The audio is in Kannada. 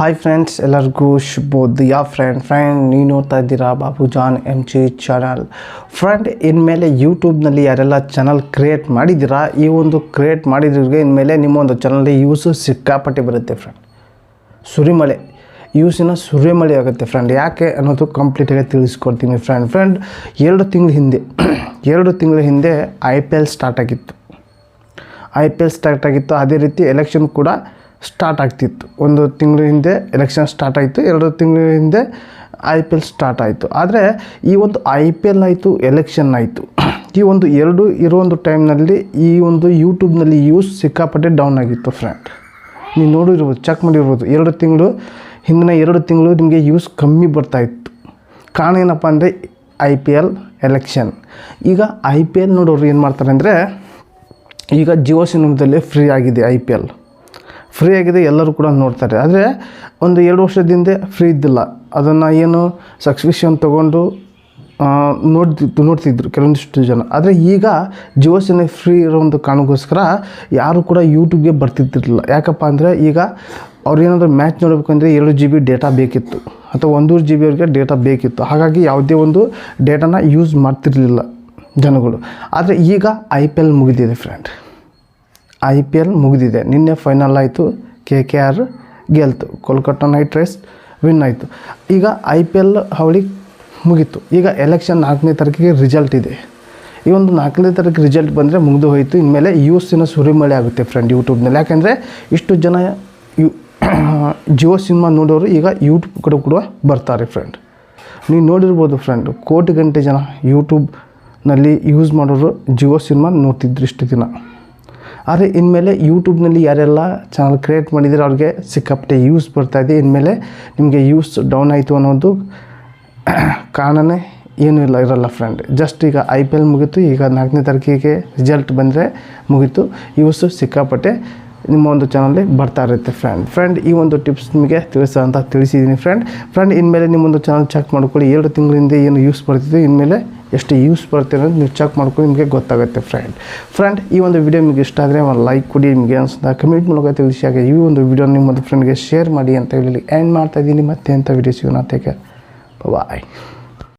ಹಾಯ್ ಫ್ರೆಂಡ್ಸ್ ಎಲ್ಲರಿಗೂ ಶುಭೋದಯ ಫ್ರೆಂಡ್ ಫ್ರೆಂಡ್ ನೀವು ನೋಡ್ತಾ ಇದ್ದೀರಾ Babu John M G channel friend ಇನ್ಮೇಲೆ ಯೂಟ್ಯೂಬ್ನಲ್ಲಿ ಯಾರೆಲ್ಲ ಚಾನಲ್ ಕ್ರಿಯೇಟ್ ಮಾಡಿದ್ದೀರಾ, ಈ ಒಂದು ಕ್ರಿಯೇಟ್ ಮಾಡಿದ್ರಿಗೆ ಇನ್ಮೇಲೆ ನಿಮ್ಮ ಒಂದು ಚಾನಲ್ಗೆ ಯೂಸು ಸಿಕ್ಕಾಪಟ್ಟೆ ಬರುತ್ತೆ ಫ್ರೆಂಡ್ ಸುರಿಮಳೆ. ಯೂಸಿನ ಸುರಿಮಳೆ ಆಗುತ್ತೆ ಫ್ರೆಂಡ್ ಯಾಕೆ ಅನ್ನೋದು ಕಂಪ್ಲೀಟಾಗಿ ತಿಳಿಸ್ಕೊಡ್ತೀನಿ ಫ್ರೆಂಡ್ ಫ್ರೆಂಡ್ ಎರಡು ತಿಂಗಳ ಹಿಂದೆ, ಎರಡು ತಿಂಗಳ ಹಿಂದೆ ಐ ಪಿ ಎಲ್ ಸ್ಟಾರ್ಟ್ ಆಗಿತ್ತು. ಐ ಪಿ ಎಲ್ ಸ್ಟಾರ್ಟ್ ಆಗಿತ್ತು. ಅದೇ ರೀತಿ ಎಲೆಕ್ಷನ್ ಕೂಡ ಸ್ಟಾರ್ಟ್ ಆಗ್ತಿತ್ತು. ಒಂದು ತಿಂಗಳ ಹಿಂದೆ ಎಲೆಕ್ಷನ್ ಸ್ಟಾರ್ಟ್ ಆಯಿತು, ಎರಡು ತಿಂಗಳ ಹಿಂದೆ ಐ ಪಿ ಎಲ್ ಸ್ಟಾರ್ಟ್ ಆಯಿತು. ಆದರೆ ಈ ಒಂದು ಐ ಪಿ ಎಲ್ ಆಯಿತು ಎಲೆಕ್ಷನ್ ಆಯಿತು. ಈ ಒಂದು ಎರಡು ಇರೋ ಒಂದು ಟೈಮ್ನಲ್ಲಿ ಈ ಒಂದು ಯೂಟ್ಯೂಬ್ನಲ್ಲಿ ಯೂಸ್ ಸಿಕ್ಕಾಪಟ್ಟೆ ಡೌನ್ ಆಗಿತ್ತು ಫ್ರೆಂಡ್ ನೀವು ನೋಡಿರ್ಬೋದು ಚೆಕ್ ಮಾಡಿರ್ಬೋದು. ಎರಡು ತಿಂಗಳು, ಹಿಂದಿನ ಎರಡು ತಿಂಗಳು ನಿಮಗೆ ಯೂಸ್ ಕಮ್ಮಿ ಬರ್ತಾಯಿತ್ತು ಕಾರಣ ಏನಪ್ಪ ಅಂದರೆ ಐ ಪಿ ಎಲ್ ಎಲೆಕ್ಷನ್ ಈಗ ಐ ಪಿ ಎಲ್ ನೋಡೋರು ಏನು ಮಾಡ್ತಾರೆ ಅಂದರೆ, ಈಗ ಜಿಯೋ ಸಿನಿಮಾದಲ್ಲಿ ಫ್ರೀ ಆಗಿದೆ ಐ ಪಿ ಎಲ್ ಫ್ರೀ ಆಗಿದೆ, ಎಲ್ಲರೂ ಕೂಡ ನೋಡ್ತಾರೆ. ಆದರೆ ಒಂದು ಎರಡು ವರ್ಷದಿಂದ ಫ್ರೀ ಇದ್ದಿಲ್ಲ. ಅದನ್ನು ಏನು ಸಬ್ಸ್ಕ್ರಿಪ್ಷನ್ ತೊಗೊಂಡು ನೋಡ್ತಿದ್ದು ನೋಡ್ತಿದ್ರು ಕೆಲವೊಂದಿಷ್ಟು ಜನ. ಆದರೆ ಈಗ ಜಿಯೋ ಫ್ರೀ ಇರೋ ಒಂದು ಕಾರಣಕ್ಕೋಸ್ಕರ ಯಾರು ಕೂಡ ಯೂಟ್ಯೂಬ್ಗೆ ಬರ್ತಿದ್ದಿರಲಿಲ್ಲ. ಯಾಕಪ್ಪ ಅಂದರೆ ಈಗ ಅವ್ರು ಏನಾದರೂ ಮ್ಯಾಚ್ ನೋಡಬೇಕಂದ್ರೆ ಎರಡು ಜಿ ಬಿ ಡೇಟಾ ಬೇಕಿತ್ತು. ಅಥವಾ ಒಂದೂರು ಜಿ ಬಿ ಅವ್ರಿಗೆ ಡೇಟಾ ಬೇಕಿತ್ತು. ಹಾಗಾಗಿ ಯಾವುದೇ ಒಂದು ಡೇಟಾನ ಯೂಸ್ ಮಾಡ್ತಿರಲಿಲ್ಲ ಜನಗಳು. ಆದರೆ ಈಗ ಐ ಪಿ ಎಲ್ ಮುಗಿದಿದೆ ಫ್ರೆಂಡ್ ಐ ಪಿ ಎಲ್ ಮುಗಿದಿದೆ. ನಿನ್ನೆ ಫೈನಲ್ ಆಯಿತು. ಕೆ ಕೆ ಆರ್ ಗೆಲ್ತು. ಕೋಲ್ಕತ್ತಾ ನೈಟ್ ರೈಸ್ ವಿನ್ ಆಯಿತು. ಈಗ ಐ ಪಿ ಎಲ್ ಅವಳಿ ಮುಗೀತು. ಈಗ ಎಲೆಕ್ಷನ್ ನಾಲ್ಕನೇ ತಾರೀಕಿಗೆ ರಿಸಲ್ಟ್ ಇದೆ. ಈ ಒಂದು ನಾಲ್ಕನೇ ತಾರೀಕು ರಿಸಲ್ಟ್ ಬಂದರೆ ಮುಗಿದು ಹೋಯಿತು. ಇನ್ಮೇಲೆ ಯೂಸಿನ ಸುರಿಮಳೆ ಆಗುತ್ತೆ ಫ್ರೆಂಡ್ ಯೂಟ್ಯೂಬ್ನಲ್ಲಿ ಯಾಕೆಂದರೆ ಇಷ್ಟು ಜನ ಯು ಜಿಯೋ ಸಿನಿಮಾ ನೋಡೋರು ಈಗ ಯೂಟ್ಯೂಬ್ ಕಡೆ ಕೂಡ ಬರ್ತಾರೆ ಫ್ರೆಂಡ್ ನೀವು ನೋಡಿರ್ಬೋದು ಫ್ರೆಂಡ್ ಕೋಟಿ ಗಂಟೆ ಜನ ಯೂಟ್ಯೂಬ್ನಲ್ಲಿ ಯೂಸ್ ಮಾಡೋರು ಜಿಯೋ ಸಿನಿಮಾ ನೋಡ್ತಿದ್ರು ಇಷ್ಟು ದಿನ. ಆದರೆ ಇನ್ಮೇಲೆ ಯೂಟ್ಯೂಬ್ನಲ್ಲಿ ಯಾರೆಲ್ಲ ಚಾನಲ್ ಕ್ರಿಯೇಟ್ ಮಾಡಿದರೆ ಅವ್ರಿಗೆ ಸಿಕ್ಕಾಪಟ್ಟೆ ಯೂಸ್ ಬರ್ತಾಯಿದೆ ಇನ್ಮೇಲೆ ನಿಮಗೆ ಯೂಸ್ ಡೌನ್ ಆಯಿತು ಅನ್ನೋದು ಕಾರಣನೇ ಏನೂ ಇಲ್ಲ, ಇರಲ್ಲ ಫ್ರೆಂಡ್ ಜಸ್ಟ್ ಈಗ ಐ ಪಿ ಎಲ್ ಮುಗೀತು, ಈಗ ನಾಲ್ಕನೇ ತಾರೀಕಿಗೆ ರಿಸಲ್ಟ್ ಬಂದರೆ ಮುಗೀತು. ಯೂಸು ಸಿಕ್ಕಾಪಟ್ಟೆ ನಿಮ್ಮ ಒಂದು ಚಾನಲ್ಲಿ ಬರ್ತಾ ಇರುತ್ತೆ ಫ್ರೆಂಡ್ ಫ್ರೆಂಡ್ ಈ ಒಂದು ಟಿಪ್ಸ್ ನಿಮಗೆ ತಿಳಿಸ ಅಂತ ತಿಳಿಸಿದ್ದೀನಿ ಫ್ರೆಂಡ್ ಫ್ರೆಂಡ್ ಇನ್ಮೇಲೆ ನಿಮ್ಮೊಂದು ಚಾನಲ್ ಚೆಕ್ ಮಾಡ್ಕೊಳ್ಳಿ. ಎರಡು ತಿಂಗಳಿಂದ ಏನು ಯೂಸ್ ಬರ್ತಿದೆ, ಇನ್ಮೇಲೆ ಎಷ್ಟು ಯೂಸ್ ಬರುತ್ತೆ ಅನ್ನೋದು ನೀವು ಚೆಕ್ ಮಾಡ್ಕೊಂಡು ನಿಮಗೆ ಗೊತ್ತಾಗುತ್ತೆ ಫ್ರೆಂಡ್ ಫ್ರೆಂಡ್ ಈ ಒಂದು ವಿಡಿಯೋ ನಿಮಗೆ ಇಷ್ಟ ಆದರೆ ಒಂದು ಲೈಕ್ ಕೊಡಿ, ನಿಮಗೆ ಅನಿಸ್ತಾ ಕಮೆಂಟ್ ಮೂಲಕ ತಿಳಿಸಿ. ಹಾಗೆ ಈ ಒಂದು ವಿಡಿಯೋ ನಿಮ್ಮೊಂದು ಫ್ರೆಂಡ್ಗೆ ಶೇರ್ ಮಾಡಿ ಅಂತ ಹೇಳಿ ಎಂಡ್ ಮಾಡ್ತಾ ಇದ್ದೀನಿ. ಮತ್ತೆ ಅಂತ ವಿಡಿಯೋ ಸಿಗೋಣ? ಬಾಯ್